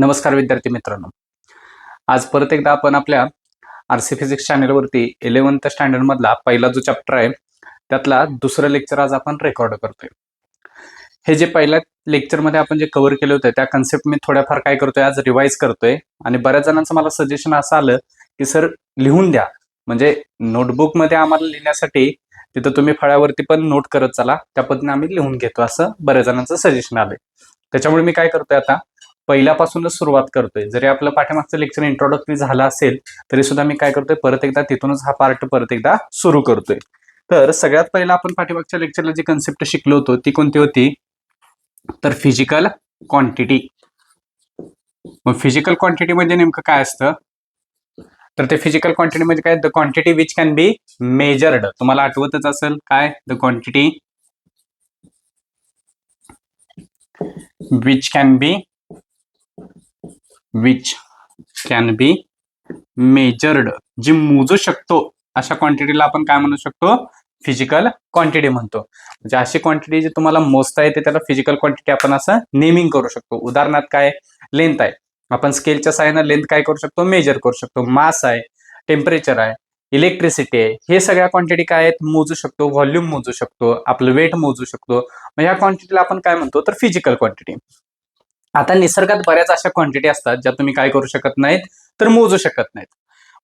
नमस्कार विद्यार्थी मित्रांनो. आज परत एकदा आपण आपल्या आर सी फिजिक्स चॅनेलवरती इलेव्हन्थ स्टँडर्डमधला पहिला जो चॅप्टर आहे त्यातला दुसरं लेक्चर आज आपण रेकॉर्ड करतोय. हे जे पहिल्या लेक्चरमध्ये आपण जे कव्हर केले होते त्या कन्सेप्ट मी थोड्याफार काय करतोय आज रिवाईज करतोय. आणि बऱ्याच जणांचं मला सजेशन असं आलं की सर लिहून द्या. म्हणजे नोटबुकमध्ये आम्हाला लिहिण्यासाठी तिथं तुम्ही फळ्यावरती पण नोट करत चला त्या पद्धतीने आम्ही लिहून घेतो असं बऱ्याच जणांचं सजेशन आलंय. त्याच्यामुळे मी काय करतोय आता पहिल्यापासूनच सुरुवात करतोय. जरी आपलं पाठीमागचं लेक्चर इंट्रोडक्टरी झालं असेल तरी सुद्धा मी काय करतोय परत एकदा तिथूनच हा पार्ट परत एकदा सुरू करतोय. तर सगळ्यात पहिला आपण पाठीमागच्या लेक्चरला जी कन्सेप्ट शिकलो होतो ती कोणती होती? तर फिजिकल क्वांटिटी मग फिजिकल क्वांटिटी म्हणजे नेमकं काय असतं? तर ते फिजिकल क्वांटिटी म्हणजे काय? The quantity which can be measured तुम्हाला आठवतच असेल काय? The quantity which can be which can be measured जी मोजू शकतो अशा क्वांटिटीला आपण काय म्हणू शकतो? फिजिकल क्वांटिटी म्हणतो. म्हणजे अशी क्वांटिटी जी तुम्हाला मोजता येते त्याला फिजिकल क्वांटिटी आपण असं नेमिंग करू शकतो. उदाहरणार्थ काय? लेंथ आहे. आपण स्केलच्या साह्यानं लेंथ काय करू शकतो? मेजर करू शकतो. मास आहे टेम्परेचर आहे इलेक्ट्रिसिटी आहे. हे सगळ्या क्वांटिटी काय आहेत? मोजू शकतो व्हॉल्यूम मोजू शकतो आपलं वेट मोजू शकतो. मग ह्या क्वांटिटीला आपण काय म्हणतो? तर फिजिकल क्वांटिटी आता निसर्गात बऱ्याच अशा क्वांटिटी असतात ज्या तुम्ही काय करू शकत नाहीत तर मोजू शकत नाहीत.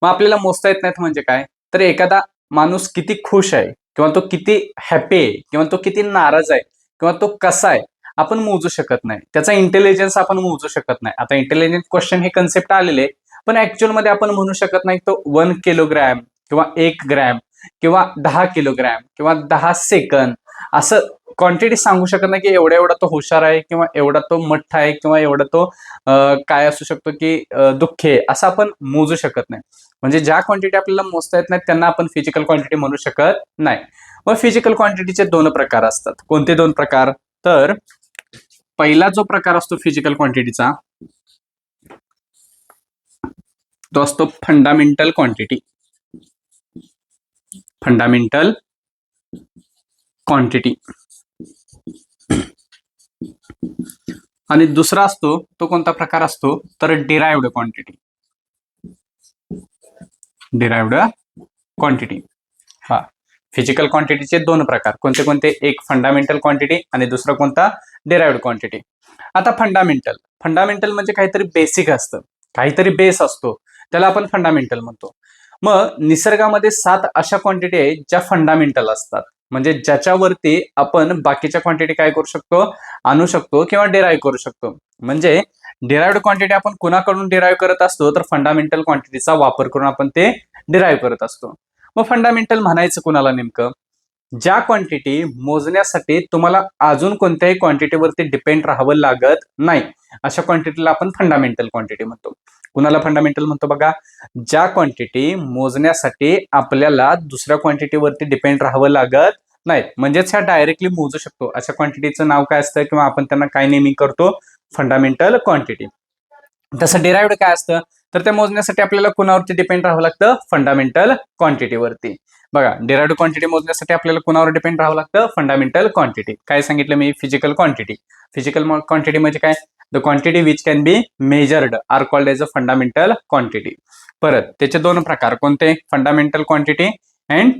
मग आपल्याला मोजता येत नाहीत म्हणजे काय? तर एखादा माणूस किती खुश आहे किंवा तो किती हॅपी आहे किंवा तो किती नाराज आहे किंवा तो कसा आहे आपण मोजू शकत नाही. त्याचा इंटेलिजन्स आपण मोजू शकत नाही. आता इंटेलिजन्स क्वेश्चन हे कन्सेप्ट आलेले पण ऍक्च्युअलमध्ये आपण म्हणू शकत नाही तो वन किलोग्रॅम किंवा एक ग्रॅम किंवा दहा किलोग्रॅम किंवा दहा सेकंद असं क्वांटिटी सांगू शकत नाही की एवढा एवढा तो हुशार आहे किंवा एवढा तो मठ्ठा आहे किंवा एवढा तो काय असू शकतो की दुःखी आहे असं आपण मोजू शकत नाही. म्हणजे ज्या क्वांटिटी आपल्याला मोजता येत नाहीत त्यांना आपण फिजिकल क्वांटिटी म्हणू शकत नाही. व फिजिकल क्वांटिटीचे दोन प्रकार असतात. कोणते दोन प्रकार? तर पहिला जो प्रकार असतो फिजिकल क्वांटिटीचा तो असतो फंडामेंटल क्वांटिटी फंडामेंटल क्वांटिटी आणि दुसरा असतो तो कोणता प्रकार असतो? तर डिरायव्ड क्वांटिटी डिरायव्ड क्वांटिटी हा. फिजिकल क्वांटिटीचे दोन प्रकार. कोणते कोणते? एक फंडामेंटल क्वांटिटी आणि दुसरा कोणता? डिरायव्ड क्वांटिटी आता फंडामेंटल फंडामेंटल म्हणजे काहीतरी बेसिक असतं. काहीतरी बेस असतो. त्याला आपण फंडामेंटल म्हणतो. मग निसर्गामध्ये सात अशा क्वांटिटी आहेत ज्या फंडामेंटल असतात. म्हणजे ज्याच्यावरती आपण बाकीच्या क्वांटिटी काय करू शकतो? आणू शकतो किंवा डिराईव्ह करू शकतो. म्हणजे डिराइव्ड क्वांटिटी आपण कुणाकडून डिराईव्ह करत असतो? तर फंडामेंटल क्वांटिटीचा वापर करून आपण ते डिराईव्ह करत असतो. मग फंडामेंटल म्हणायचं कुणाला नेमकं? ज्या क्वांटिटी मोजण्यासाठी तुम्हाला अजून कोणत्याही क्वांटिटीवरती डिपेंड राहावं लागत नाही. अशा क्वांटिटीला आपण फंडामेंटल क्वांटिटी म्हणतो. कुणाला फंडामेंटल म्हणतो बघा? ज्या क्वांटिटी मोजण्यासाठी आपल्याला दुसऱ्या क्वांटिटीवरती डिपेंड राहावं लागत नाहीत म्हणजेच ह्या डायरेक्टली मोजू शकतो. अशा क्वांटिटीचं नाव काय असतं किंवा आपण त्यांना काय नेमिंग करतो? फंडामेंटल क्वांटिटी तसं डिराइव्ड काय असतं? तर ते मोजण्यासाठी आपल्याला कुणावरती डिपेंड राहावं लागतं? फंडामेंटल क्वांटिटीवरती बघा डिराइव्ड क्वांटिटी मोजण्यासाठी आपल्याला कुणावर डिपेंड राहावं लागतं? फंडामेंटल क्वांटिटी काय सांगितलं मी? फिजिकल क्वांटिटी फिजिकल क्वांटिटी म्हणजे काय? The quantity which can be measured are called as a fundamental quantity परत त्याचे दोन प्रकार कोणते? Fundamental quantity and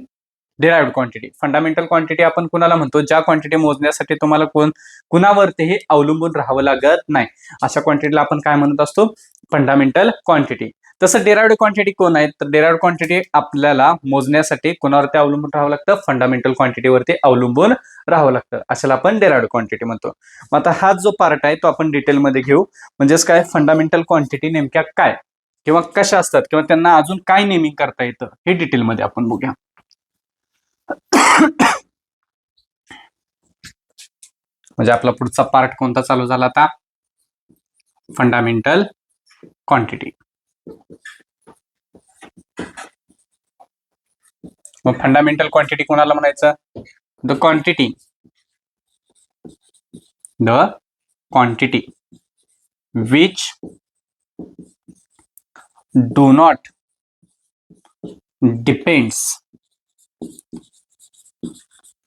derived quantity fundamental quantity आपण कुणाला म्हणतो? ज्या क्वांटिटी मोजण्यासाठी तुम्हाला कोण कुणावरतीही अवलंबून राहावं लागत नाही. अशा क्वांटिटीला आपण काय म्हणत असतो? फंडामेंटल क्वांटिटी तसं डिराइव्ड क्वांटिटी कोण आहे तर डिराइव्ड क्वांटिटी आपल्याला मोजण्यासाठी कोणावरती अवलंबून राहावं लागतं? फंडामेंटल क्वांटिटीवरती अवलंबून राहावं लागतं. अशाला आपण डिराइव्ड क्वांटिटी म्हणतो. मग आता हा जो पार्ट आहे तो आपण डिटेलमध्ये घेऊ. म्हणजेच काय? फंडामेंटल क्वांटिटी नेमक्या काय? किंवा कशा असतात? किंवा त्यांना अजून काय नेमिंग करता येतं? हे डिटेलमध्ये आपण बघूया. म्हणजे आपला पुढचा पार्ट कोणता चालू झाला आता? फंडामेंटल क्वांटिटी मग फंडामेंटल क्वांटिटी कोणाला म्हणायचं? The quantity the quantity which do not depends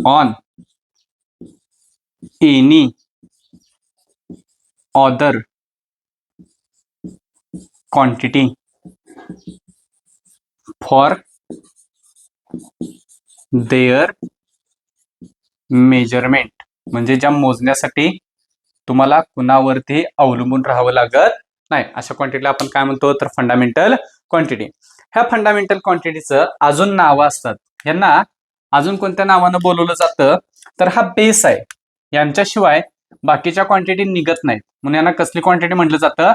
on any other quantity for their measurement म्हणजे ज्या मोजण्यासाठी तुम्हाला कुणावरती अवलंबून राहावं लागत नाही. अशा क्वांटिटीला आपण काय म्हणतो? तर फंडामेंटल क्वांटिटी ह्या फंडामेंटल क्वांटिटीचं अजून नावं असतात. यांना अजून कोणत्या नावानं बोलवलं जातं? तर हा बेस आहे. यांच्याशिवाय बाकीच्या क्वांटिटी निघत नाहीत. म्हणून यांना कसली क्वांटिटी म्हटलं जातं?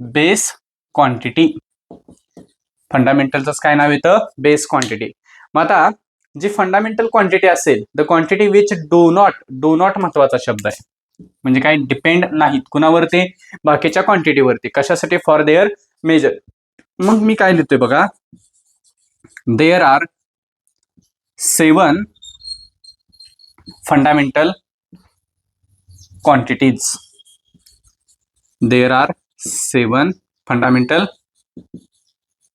बेस क्वांटिटी फंडामेंटलच काय नाव येतं? बेस क्वांटिटी मग आता जी फंडामेंटल क्वांटिटी असेल the quantity which do not do not महत्त्वाचा शब्द आहे. म्हणजे काय डिपेंड नाहीत. कुणावरती? बाकीच्या क्वांटिटीवरती कशासाठी? फॉर देअर मेजर मग मी काय लिहितोय बघा? There are seven fundamental quantities there are seven fundamental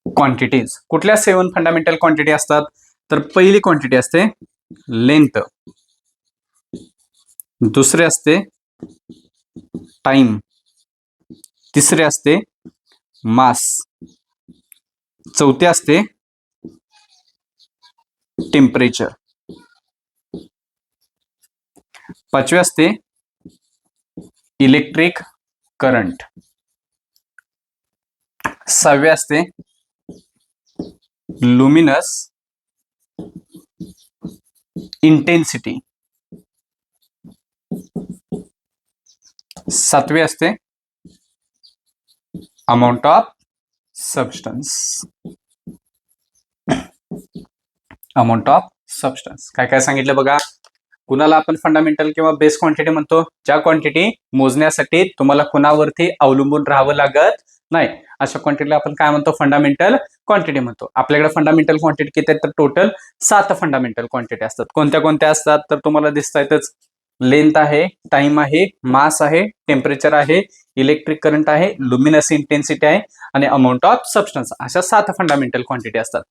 quantities कुठल्या सेवन फंडामेंटल क्वांटिटी असतात? तर पहिली क्वांटिटी असते लेंथ दुसरे असते टाइम तिसरे असते मास चौथे असते टेम्परेचर पाचवे असते इलेक्ट्रिक करंट सहावे असते. लुमिनस इंटेन्सिटी सातवे असते. Amount of substance amount of substance काय काय सांगितलं बघा. कुणाला आपण फंडामेंटल किंवा बेस क्वांटिटी म्हणतो? ज्या क्वांटिटी मोजण्यासाठी तुम्हाला कुणावरती अवलंबून राहावं लागत? नाही. अशा क्वांटिटीला आपण काय म्हणतो? फंडामेंटल क्वांटिटी म्हणतो. आपल्याकडे फंडामेंटल क्वांटिटी किती आहेत? तर टोटल सात फंडामेंटल क्वांटिटी असतात. कोणत्या कोणत्या असतात? तर तुम्हाला दिसतायतच. लेंथ आहे टाइम आहे मास आहे टेम्परेचर आहे इलेक्ट्रिक करंट आहे लुमिनस इंटेन्सिटी आहे आणि अमाऊंट ऑफ सबस्टन्स अशा सात फंडामेंटल क्वांटिटी असतात.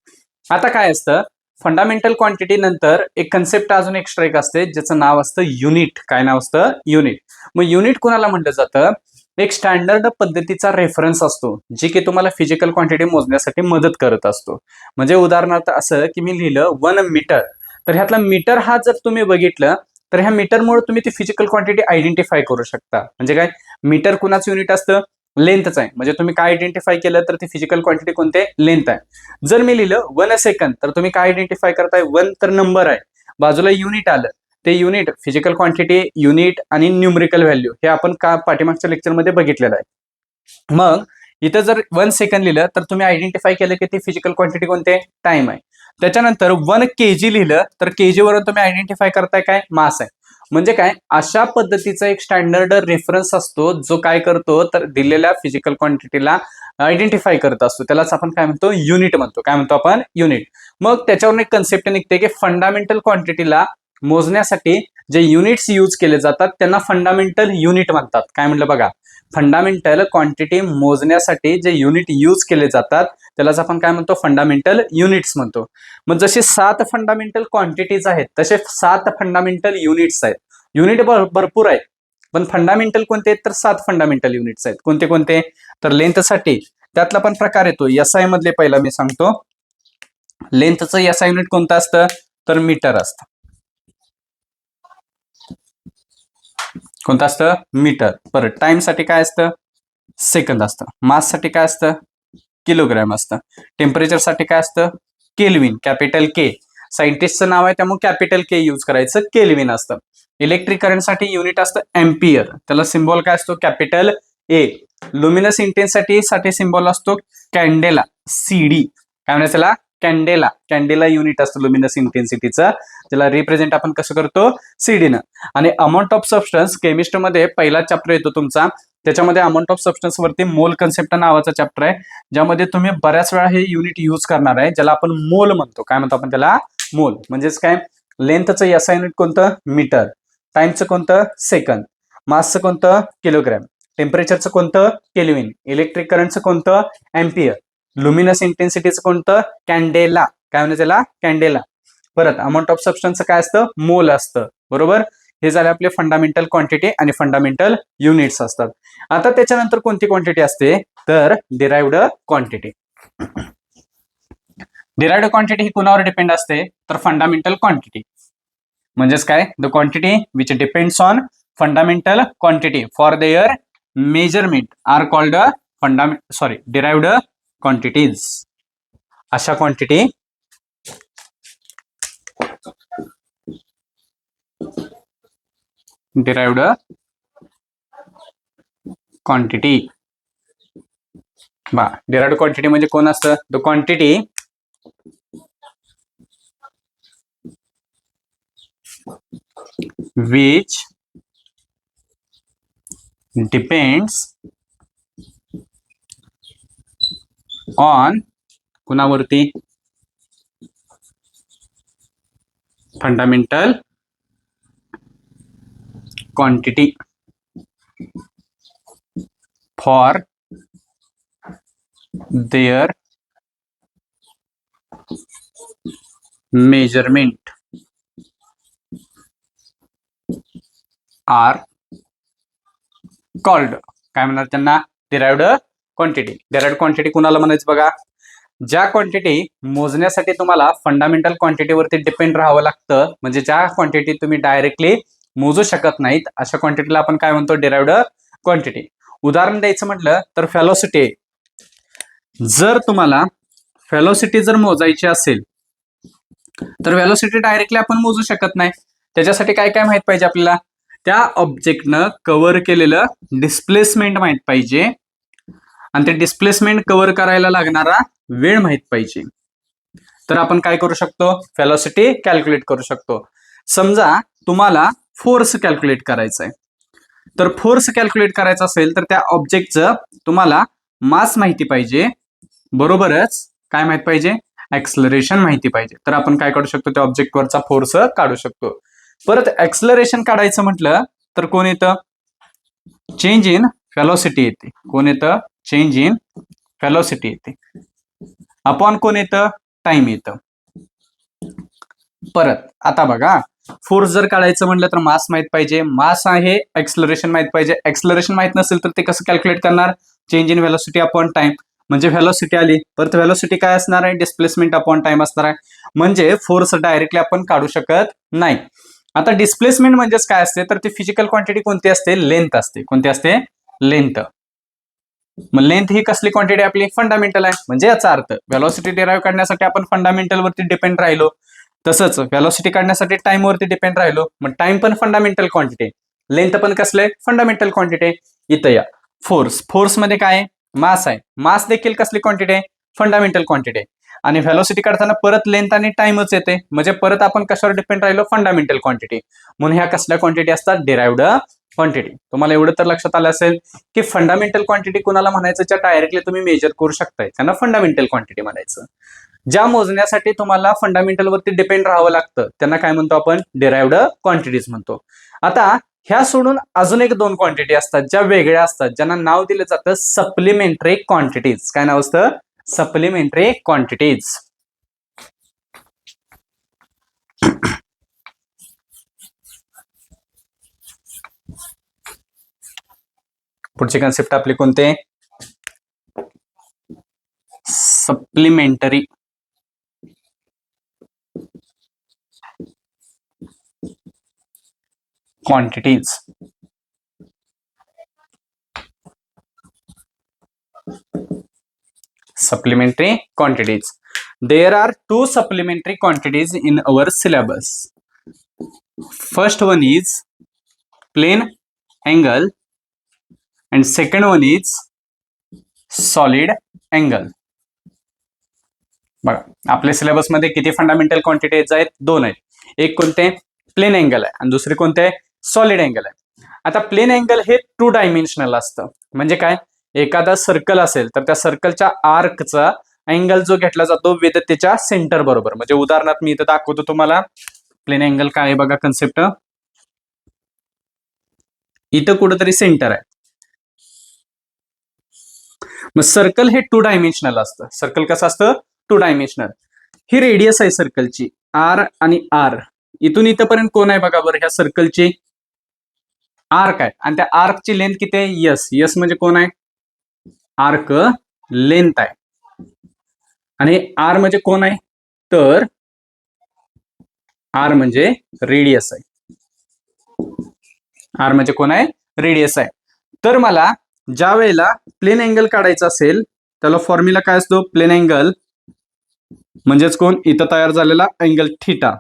आता काय असतं? फंडामेंटल क्वांटिटी नंतर एक कन्सेप्ट अजून एक स्ट्राईक असते ज्याचं नाव असतं युनिट काय नाव असतं? युनिट मग युनिट कुणाला म्हटलं जातं? एक स्टँडर्ड पद्धतीचा रेफरन्स असतो जी की तुम्हाला फिजिकल क्वांटिटी मोजण्यासाठी मदत करत असतो. म्हणजे उदाहरणार्थ असं की मी लिहिलं वन मीटर तर ह्यातला मीटर हा जर तुम्ही बघितलं तर ह्या मीटरमुळे तुम्ही ती फिजिकल क्वांटिटी आयडेंटिफाय करू शकता. म्हणजे काय? मीटर कुणाचं युनिट असतं? लेंथच आहे. म्हणजे तुम्ही काय आयडेंटिफाय केलं तर ती फिजिकल क्वांटिटी कोणते? लेंथ आहे. जर मी लिहिलं वन सेकंद तर तुम्ही काय आयडेंटिफाय करताय? वन तर नंबर आहे. बाजूला युनिट आलं. ते युनिट फिजिकल क्वांटिटी युनिट आणि न्यूमरिकल व्हॅल्यू हे आपण का पाठीमागच्या लेक्चरमध्ये बघितलेलं आहे. मग इथं जर वन सेकंद लिहिलं तर तुम्ही आयडेंटिफाय केलं की ती फिजिकल क्वांटिटी कोणते? टाइम आहे. त्याच्यानंतर वन के जी लिहिलं तर के जी वरून तुम्ही आयडेंटिफाय करताय काय? मास आहे. म्हणजे काय? अशा पद्धतीचा एक स्टँडर्ड रेफरन्स असतो जो काय करतो तर दिलेल्या फिजिकल क्वांटिटीला आयडेंटिफाय करत असतो. त्यालाच आपण काय म्हणतो? युनिट म्हणतो. काय म्हणतो आपण? युनिट मग त्याच्यावरून एक कन्सेप्ट निघते की फंडामेंटल क्वांटिटीला मोजण्यासाठी जे युनिट्स यूज केले जातात त्यांना फंडामेंटल युनिट म्हणतात. काय म्हटलं बघा? फंडामेंटल क्वांटिटी मोजण्यासाठी जे युनिट यूज केले जातात त्यालाच आपण काय म्हणतो? फंडामेंटल युनिट्स म्हणतो. मग जसे सात फंडामेंटल क्वांटिटीज आहेत तसे सात फंडामेंटल युनिट्स आहेत. युनिट भरपूर आहेत पण फंडामेंटल कोणते आहेत? तर सात फंडामेंटल युनिट्स आहेत. कोणते कोणते? तर लेंथसाठी त्यातला पण प्रकार येतो. एस आय मधले पहिला मी सांगतो. लेंथचं एस आय युनिट कोणतं असतं? तर मीटर असतं. कोणतं असतं? मीटर. परत टाइमसाठी काय असतं? सेकंद असतं. माससाठी काय असतं? किलोग्रॅम असतं. टेम्परेचरसाठी काय असतं? केल्विन कॅपिटल के. सायंटिस्टचं नाव आहे त्यामुळे कॅपिटल के यूज करायचं. केल्विन असतं. इलेक्ट्रिक करंटसाठी युनिट असतं एम्पियर. त्याला सिम्बॉल काय असतो? Capital A. लुमिनस इंटेन्सिटी साठी सिम्बॉल असतो कॅन्डेला सीडी काय म्हणायचं त्याला? कॅन्डेला. कॅन्डेला युनिट असतं लुमिनस इंटेन्सिटीचं त्याला रिप्रेझेंट आपण कसं करतो? सीडीनं आणि अमाऊंट ऑफ सबस्टन्स केमिस्ट्रीमध्ये पहिला चॅप्टर येतो तुमचा. त्याच्यामध्ये अमाऊंट ऑफ सबस्टन्स वरती मोल कन्सेप्ट नावाचा चॅप्टर आहे. ज्यामध्ये तुम्ही बऱ्याच वेळा हे युनिट यूज करणार आहे. ज्याला आपण मोल म्हणतो. काय म्हणतो आपण त्याला? मोल म्हणजेच काय? लेंथचं एस युनिट कोणतं? मीटर टाइमचं कोणतं? सेकंद मासचं कोणतं? किलोग्रॅम टेम्परेचरचं कोणतं? केल्विन इलेक्ट्रिक करंटचं कोणतं? एम्पियर लुमिनस इंटेन्सिटीचं कोणतं? कॅन्डेला काय म्हणजे त्याला? कॅन्डेला परत अमाऊंट ऑफ सबस्टन्स काय असतं? मोल असतं. बरोबर? हे झाले आपले फंडामेंटल क्वांटिटी आणि फंडामेंटल युनिट्स असतात. आता त्याच्यानंतर कोणती क्वांटिटी असते? तर डिराइव्ड क्वांटिटी डिराइव्ड क्वांटिटी ही कुणावर डिपेंड असते? तर फंडामेंटल क्वांटिटी म्हणजेच काय? The quantity which depends on fundamental quantity for their measurement are called fundament sorry derived quantities अशा क्वांटिटी डिराइव्ड क्वांटिटी बा डिराइव्ड क्वांटिटी म्हणजे कोण असतं? The quantity which depends on कुणावरती? Fundamental quantity for their measurement are called काय म्हणणार त्यांना? Derived quantity derived quantity कुणाला म्हणायचं बघा? ज्या क्वांटिटी मोजण्यासाठी तुम्हाला फंडामेंटल क्वांटिटीवरती डिपेंड राहावं लागतं म्हणजे ज्या क्वांटिटी तुम्ही डायरेक्टली मोजू शकत नाहीत अशा क्वांटिटीला आपण काय म्हणतो? डिराइव्ड क्वांटिटी उदाहरण द्यायचं म्हटलं तर फॅलोसिटी जर तुम्हाला फॅलोसिटी जर मोजायची असेल तर व्हॅलोसिटी डायरेक्टली आपण मोजू शकत नाही. त्याच्यासाठी काय काय माहीत पाहिजे आपल्याला? त्या ऑब्जेक्टनं कव्हर केलेलं डिस्प्लेसमेंट माहीत पाहिजे. आणि ते डिस्प्लेसमेंट कव्हर करायला लागणारा वेळ माहीत पाहिजे. तर आपण काय करू शकतो? व्हॅलोसिटी कॅल्क्युलेट करू शकतो. समजा तुम्हाला फोर्स कॅल्क्युलेट करायचा आहे. तर फोर्स कॅल्क्युलेट करायचा असेल तर त्या ऑब्जेक्टचं तुम्हाला मास माहिती पाहिजे. बरोबरच काय माहीत पाहिजे? ऍक्सलरेशन माहिती पाहिजे. तर आपण काय काढू शकतो? त्या ऑब्जेक्टवरचा फोर्स काढू शकतो. परत ऍक्सलरेशन काढायचं म्हटलं तर कोण येतं? चेंज इन व्हॅलॉसिटी येते. कोण येतं? चेंज इन व्हॅलॉसिटी येते. अपॉन कोण येतं? टाइम येतं. परत आता बघा. फोर्स जर काढायचं म्हटलं तर मास माहीत पाहिजे. मास आहे एक्सलरेशन माहीत पाहिजे. एक्सलरेशन माहीत नसेल तर ते कसं कॅल्क्युलेट करणार? Change in velocity upon time म्हणजे व्हॅलॉसिटी आली परत व्हॅलॉसिटी काय असणार आहे? डिस्प्लेसमेंट अपॉन टाइम असणार आहे. म्हणजे फोर्स डायरेक्टली आपण काढू शकत नाही. आता डिस्प्लेसमेंट म्हणजेच काय असते? तर ती फिजिकल क्वांटिटी कोणती असते? लेंथ असते. कोणती असते? लेंथ मग लेंथ ही कसली क्वांटिटी आपली? फंडामेंटल आहे. म्हणजे याचा अर्थ व्हॅलॉसिटी डिराईव्ह करण्यासाठी आपण फंडामेंटल वरती डिपेंड राहिलो. तसंच व्हॅलॉसिटी काढण्यासाठी टाइम वरती डिपेंड राहिलो. मग टाइम पण फंडामेंटल क्वांटिटी लेंथ पण कसले फंडामेंटल क्वांटिटी इथं या. फोर्स फोर्समध्ये काय मास आहे. मास देखील कसली क्वांटिटी आहे? फंडामेंटल क्वांटिटी आणि व्हॅलोसिटी काढताना परत लेंथ आणि टाइमच येते. म्हणजे परत आपण कशावर डिपेंड राहिलो? फंडामेंटल क्वांटिटी म्हणून ह्या कसल्या क्वांटिटी असतात? डिराइव्ड क्वांटिटी तुम्हाला एवढं तर लक्षात आलं असेल की फंडामेंटल क्वांटिटी कुणाला म्हणायचं? ज्या डायरेक्टली तुम्ही मेजर करू शकताय. त्यांना फंडामेंटल क्वांटिटी म्हणायचं. ज्या मोजण्यासाठी तुम्हाला फंडामेंटल वरती डिपेंड राहावं लागतं त्यांना काय म्हणतो आपण? डिराइव्ड क्वांटिटीज म्हणतो. आता ह्या सोडून अजून एक दोन क्वांटिटी असतात ज्या वेगळ्या असतात ज्यांना नाव दिलं जातं सप्लिमेंटरी क्वांटिटीज काय नाव असतं? सप्लिमेंटरी क्वांटिटीज पुढचे कन्सेप्ट आपले कोणते? Supplementary quantities supplementary quantities there are two supplementary quantities in our syllabus first one is plane angle and second one is solid angle. बघा आपल्या सिलेबसमध्ये किती फंडामेंटल क्वांटिटीज आहेत? दोन आहेत. एक कोणते? प्लेन अँगल आहे. आणि दुसरे कोणते? आहे सॉलिड अँगल आहे. आता प्लेन अँगल हे टू डायमेन्शनल असतं. म्हणजे काय? एखादा सर्कल असेल तर त्या सर्कलच्या आर्कचा अँगल जो घेतला जातो विथ त्याच्या सेंटर बरोबर. म्हणजे उदाहरणार्थ मी इथं दाखवतो तुम्हाला. प्लेन अँगल काय आहे बघा कन्सेप्ट इथं कुठंतरी सेंटर आहे. मग सर्कल हे टू डायमेन्शनल असतं. सर्कल कसं असतं? टू डायमेन्शनल ही रेडियस आहे सर्कलची आर आणि आर इथून इथंपर्यंत कोण आहे बघा बरं ह्या सर्कलची आर्क आहे आणि त्या आर्कची लेंथ किती आहे? यस यस म्हणजे कोण आहे? आर्क लेंथ आहे. आणि आर म्हणजे कोण आहे? तर आर म्हणजे रेडियस आहे. आर म्हणजे कोण आहे? रेडियस आहे. तर मला ज्या वेळेला प्लेन अँगल काढायचा असेल त्याला फॉर्म्युला काय असतो? Plane angle. म्हणजेच कोण? इथं तयार झालेला angle theta.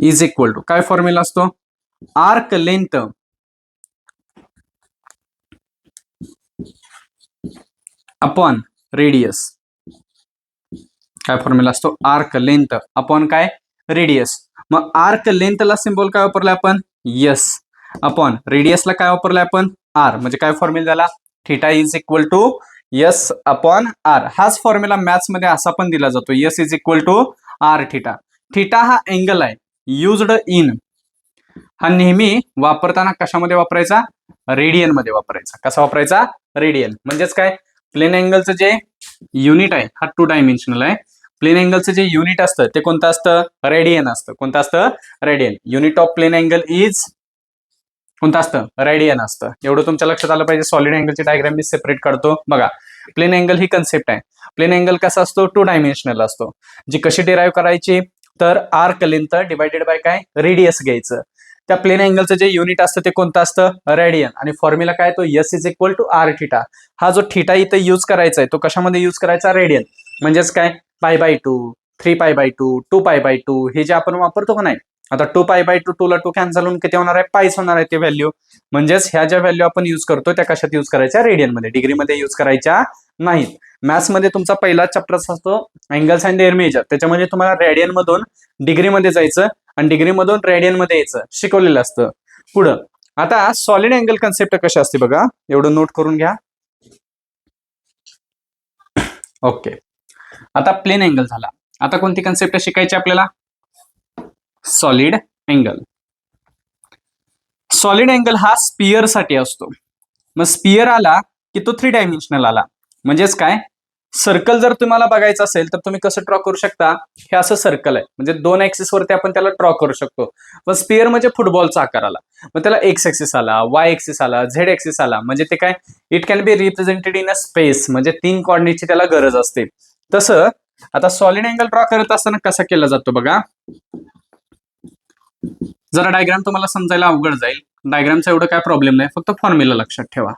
Is equal to काय फॉर्म्युला असतो? Arc length. Upon radius. काय फॉर्म्युला असतो? Arc length. अपॉन काय? रेडियस. मग आर्क लेंथला सिम्बॉल काय वापरलाय आपण? यस अपॉन रेडियसला काय वापरलाय आपण? आर म्हणजे काय फॉर्म्युला झाला? Theta is equal to S upon R हाच फॉर्म्युला मॅथ्समध्ये असा पण दिला जातो. S is equal to R theta theta हा अँगल आहे. युज्ड इन हा नेहमी वापरताना कशामध्ये वापरायचा? रेडियनमध्ये वापरायचा. कसा वापरायचा? रेडियन म्हणजेच काय? प्लेन अँगलचं जे युनिट आहे हा टू डायमेन्शनल आहे. प्लेन अँगलचं जे युनिट असतं ते कोणतं असतं? रेडियन असतं. कोणतं असतं? Radian unit of plane angle is कोणतं असतं? रेडियन असतं. एवढं तुमच्या लक्षात आलं पाहिजे. सॉलिड अँगलची डायग्राम मी सेपरेट काढतो. बघा प्लेन अँगल ही कन्सेप्ट आहे. प्लेन अँगल कसा असतो? टू डायमेन्शनल असतो. जी कशी डिराईव्ह करायची? तर आर्क लेंथ डिवायडेड बाय काय? रेडियस घ्यायचं. त्या प्लेन अँगलचं जे युनिट असतं ते कोणतं असतं? रेडियन आणि फॉर्म्युला काय? तो S is equal to R theta हा जो थिटा इथं युज करायचा आहे तो कशामध्ये युज करायचा? रेडियन म्हणजेच काय? Pi by two three pi by two two pi by two हे जे आपण वापरतो का नाही? आता two pi by two two ला टू कॅन्सल होऊन किती होणार आहे? पायच होणार आहे ते व्हॅल्यू म्हणजेच ह्या ज्या व्हॅल्यू आपण युज करतो त्या कशात युज करायच्या? रेडियनमध्ये. डिग्रीमध्ये युज करायच्या नाहीत. मॅथ्समध्ये तुमचा पहिला चॅप्टर असतो अँगल्स अँड एअर मेजर त्याच्यामध्ये तुम्हाला रेडियन मधून डिग्रीमध्ये जायचं आणि डिग्री मधून रेडियनमध्ये यायचं. शिकवलेलं असतं. पुढं. आता सॉलिड अँगल कन्सेप्ट कशी असते बघा. एवढं नोट करून घ्या. ओके आता प्लेन अँगल झाला. आता कोणती कन्सेप्ट शिकायची आपल्याला? सॉलिड अँगल सॉलिड अँगल हा स्पियरसाठी असतो. मग स्पियर आला की तो थ्री डायमेन्शनल आला. म्हणजेच काय? सर्कल जर तुम्हाला बघायचं असेल तर तुम्ही कसं ड्रॉ करू शकता? हे असं सर्कल आहे. म्हणजे दोन ऍक्सिस वरती आपण त्याला ड्रॉ करू शकतो. पण स्पियर म्हणजे फुटबॉलचा आकार आला. मग त्याला एक्स ऍक्सिस आला वाय ऍक्सिस आला झेड ऍक्सिस आला. म्हणजे ते काय? It can be represented in a space म्हणजे तीन कॉर्डिनेटची त्याला गरज असते. तसं आता सॉलिड अँगल ड्रॉ करत असताना कसा केला जातो बघा? जरा डायग्राम तुम्हाला समजायला अवघड जाईल. डायग्रामचा एवढं काय प्रॉब्लेम नाही. फक्त फॉर्म्युला लक्षात ठेवा.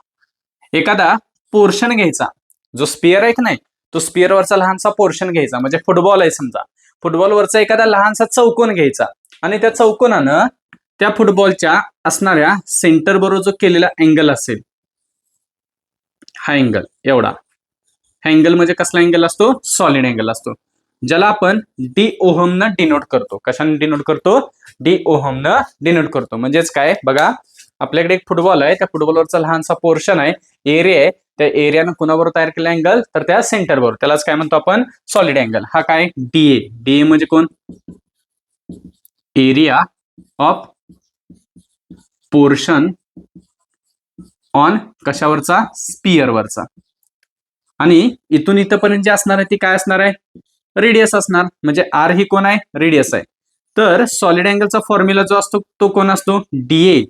एखादा पोर्शन घ्यायचा. जो स्पियर आहे की नाही तो स्पिअरवरचा लहानसा पोर्शन घ्यायचा. म्हणजे फुटबॉल आहे समजा. फुटबॉलवरचा एखादा लहानसा चौकोन घ्यायचा. आणि त्या चौकोनानं त्या फुटबॉलच्या असणाऱ्या सेंटर बरोबर जो केलेला अँगल असेल हा अँगल एवढा. हा अँगल म्हणजे कसला अँगल असतो? सॉलिड अँगल असतो. ज्याला आपण डी ओहमनं डिनोट करतो. कशाने डिनोट करतो? डी ओहमनं डिनोट करतो. म्हणजेच काय? बघा आपल्याकडे एक फुटबॉल आहे. त्या फुटबॉलवरचा लहानसा पोर्शन आहे. एरिया आहे. त्या एरियानं कुणावर तयार केला अँगल तर त्या सेंटरवर त्यालाच काय म्हणतो आपण? सॉलिड अँगल हा काय? डीए डीए म्हणजे कोण? एरिया ऑफ पोर्शन ऑन कशावरचा? स्पियरवरचा आणि इथून इथंपर्यंत जे असणार आहे ती काय असणार आहे? रेडियस असणार. म्हणजे आर ही कोण आहे? रेडियस आहे. तर सॉलिड अँगलचा फॉर्म्युला जो असतो तो कोण असतो? डीए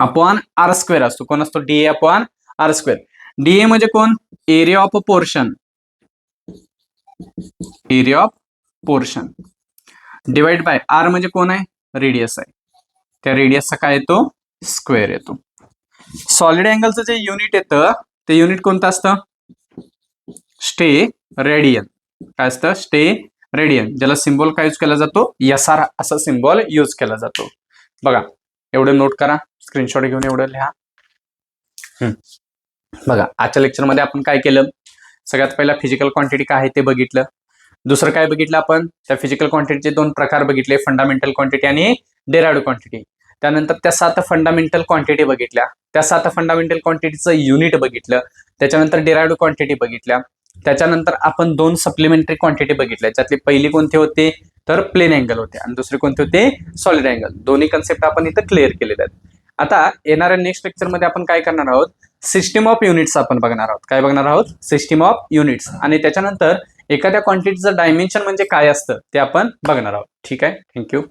अपॉन आर स्क्वेअर असतो. कोण असतो? D A upon R square D A म्हणजे कोण? Area of portion area of portion divide by R म्हणजे कोण आहे? रेडियस आहे. त्या रेडियसचा काय येतो? स्क्वेअर येतो. सॉलिड अँगलचं जे युनिट येतं ते युनिट कोणतं असतं? स्टे रेडियन काय असतं? स्टे रेडियन ज्याला सिम्बॉल काय यूज केला जातो? यसार असा सिम्बॉल यूज केला जातो. बघा एवढं नोट करा. स्क्रीनशॉट घेऊन एवढं लिहा. हम्म. बघा आजच्या लेक्चरमध्ये आपण काय केलं? सगळ्यात पहिला फिजिकल क्वांटिटी काय आहे ते बघितलं. दुसरं काय बघितलं आपण? त्या फिजिकल क्वांटिटीचे दोन प्रकार बघितले. फंडामेंटल क्वांटिटी आणि डेराइड क्वांटिटी त्यानंतर त्या सात फंडामेंटल क्वांटिटी बघितल्या. त्या सात फंडामेंटल क्वांटिटीचं युनिट बघितलं. त्याच्यानंतर डेराइड क्वांटिटी बघितल्या. त्याच्यानंतर आपण दोन सप्लिमेंटरी क्वांटिटी बघितल्या. त्यातली पहिली कोणती होते? तर प्लेन अँगल होते. आणि दुसरे कोणते होते? सॉलिड अँगल दोन्ही कन्सेप्ट आपण इथं क्लिअर केलेले आहेत. आता येणाऱ्या नेक्स्ट लेक्चरमध्ये आपण काय करणार आहोत? सिस्टीम ऑफ युनिट्स आपण बघणार आहोत. काय बघणार आहोत? सिस्टीम ऑफ युनिट्स आणि त्याच्यानंतर एखाद्या क्वांटिटीचं डायमेन्शन म्हणजे काय असतं? ते आपण बघणार आहोत. ठीक आहे? थँक्यू